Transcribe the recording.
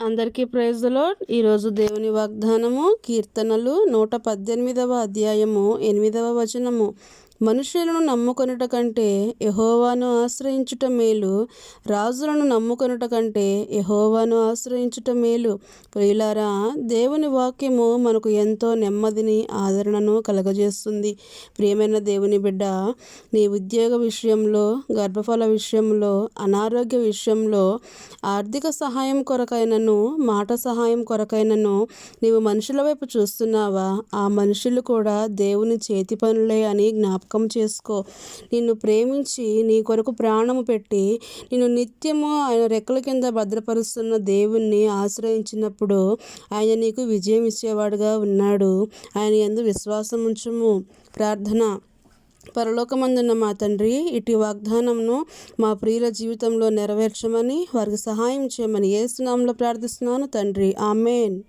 అందరికీ ప్రైజ్లో ఈరోజు దేవుని వాగ్దానము కీర్తనలు నూట పద్దెనిమిదవ అధ్యాయము ఎనిమిదవ వచనము. మనుషులను నమ్ముకొనుట కంటే యహోవాను ఆశ్రయించుట మేలు. రాజులను నమ్ముకొనుట కంటే యహోవాను ఆశ్రయించుట మేలు. ప్రియులారా దేవుని వాక్యము మనకు ఎంతో నెమ్మదిని ఆదరణను కలగజేస్తుంది. ప్రియమైన దేవుని బిడ్డ నీ ఉద్యోగ విషయంలో గర్భఫల విషయంలో అనారోగ్య విషయంలో ఆర్థిక సహాయం కొరకైనను మాట సహాయం కొరకైనను నీవు మనుషుల వైపు చూస్తున్నావా? ఆ మనుషులు కూడా దేవుని చేతి పనులే అని జ్ఞాపకం జ్ఞాపకం చేసుకో. నిన్ను ప్రేమించి నీ కొరకు ప్రాణము పెట్టి నిన్ను నిత్యము ఆయన రెక్కల కింద భద్రపరుస్తున్న దేవుణ్ణి ఆశ్రయించినప్పుడు ఆయన నీకు విజయం ఇచ్చేవాడుగా ఉన్నాడు. ఆయన ఎందు విశ్వాసం ఉంచము. ప్రార్థన. పరలోకమందున్న మా తండ్రి ఇటు వాగ్దానంను మా ప్రియుల జీవితంలో నెరవేర్చమని వారికి సహాయం చేయమని ఏ స్నామంలో ప్రార్థిస్తున్నాను తండ్రి. ఆమెన్.